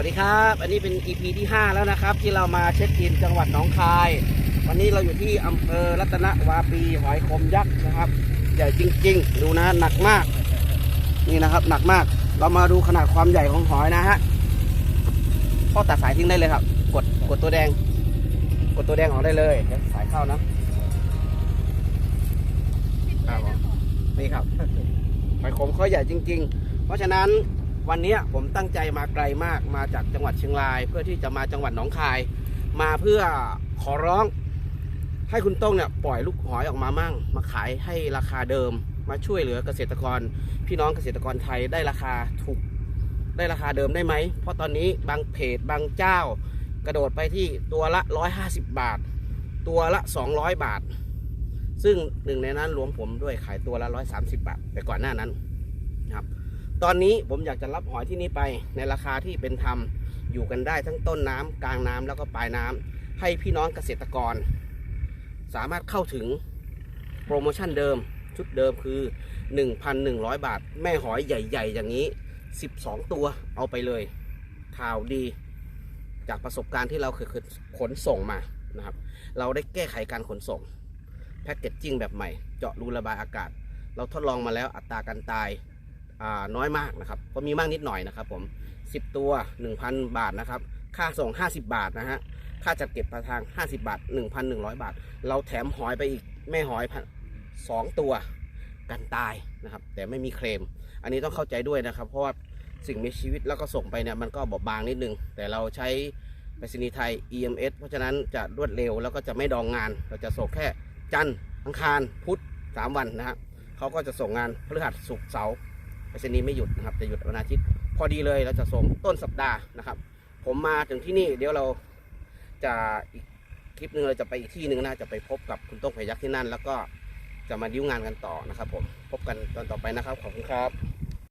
วัสดีครับ อันนี้เป็น EP ที่ 5 แล้วนะครับ ที่เรามาเช็คอินจังหวัดหนองคาย วันนี้เราอยู่ที่อำเภอรัตนวาปีหอยคมยักษ์นะครับ ใหญ่จริง ๆ ดูนะหนักมาก นี่นะครับหนักมาก เรามาดูขนาดความใหญ่ของหอยนะฮะพ่อตัดสายทิ้งได้เลยครับ กดกดตัวแดง กดตัวแดงออกได้เลยเดี๋ยวสายเข้านะนี่ครับหอยขมเขาใหญ่จริง ๆ เพราะฉะนั้น วันนี้ผมตั้งใจมาไกลมากมาจากจังหวัดเชียงราย เพื่อที่จะมาจังหวัดหนองคาย มาเพื่อขอร้อง ให้คุณต้งเนี่ยปล่อยลูกหอยออกมามั่ง มาขายให้ราคาเดิม มาช่วยเหลือเกษตรกร พี่น้องเกษตรกรไทยได้ราคาถูกได้ราคาเดิมได้ไหม เพราะตอนนี้บางเพจบางเจ้า กระโดดไปที่ตัวละ 150 บาท ตัวละ 200 บาท ซึ่งหนึ่งในนั้นรวมผมด้วยขายตัวละ 130 บาท แต่ก่อนหน้านั้นนะครับ ตอนนี้ผมอยากจะรับหอยที่นี่ไปในราคาที่เป็นธรรมอยู่กันได้ทั้งต้นน้ำกลางน้ำแล้วก็ปลายน้ำให้พี่น้องเกษตรกร สามารถเข้าถึงโปรโมชั่นเดิมชุดเดิมคือ 1,100 บาท แม่หอยใหญ่ ๆ อย่างนี้ 12 ตัวเอาไปเลย ข่าวดี จากประสบการณ์ที่เราเคยขนส่งมานะครับ เราได้แก้ไขการขนส่งแพ็กเกจจิ้งแบบใหม่ เจาะรูระบายอากาศ เราทดลองมาแล้วอัตราการตาย น้อยมากนะครับ ก็มีมากนิดหน่อยนะครับผม 10 ตัว 1,000 บาทนะครับ ค่าส่ง 50 บาทนะฮะ ค่าจัดเก็บปลายทาง 50 บาท 1,100 บาท เราแถมหอยไปอีกแม่หอยสองตัวกันตายนะครับ แต่ไม่มีเคลม อันนี้ต้องเข้าใจด้วยนะครับ เพราะว่าสิ่งมีชีวิตแล้วก็ส่งไปเนี่ยมันก็บอบบางนิดนึง แต่เราใช้ไปรษณีย์ไทย EMS เพราะฉะนั้นจะรวดเร็วแล้วก็จะไม่ดองงาน เราจะส่งแค่จันทร์อังคารพุธ3วันนะฮะเขาก็จะส่งงานพฤหัสศุกร์เสาร์ ไปรษณีย์ไม่หยุดนะครับจะหยุดวันอาทิตย์ พอดีเลยเราจะส่งต้นสัปดาห์นะครับ ผมมาถึงที่นี่เดี๋ยวเราจะอีกคลิปหนึ่งเราจะไปอีกที่หนึ่งนะจะไปพบกับคุณต้งพยักษ์ที่นั่น แล้วก็จะมาดิ้วงานกันต่อนะครับ ผมพบกันตอนต่อไปนะครับขอบคุณครับ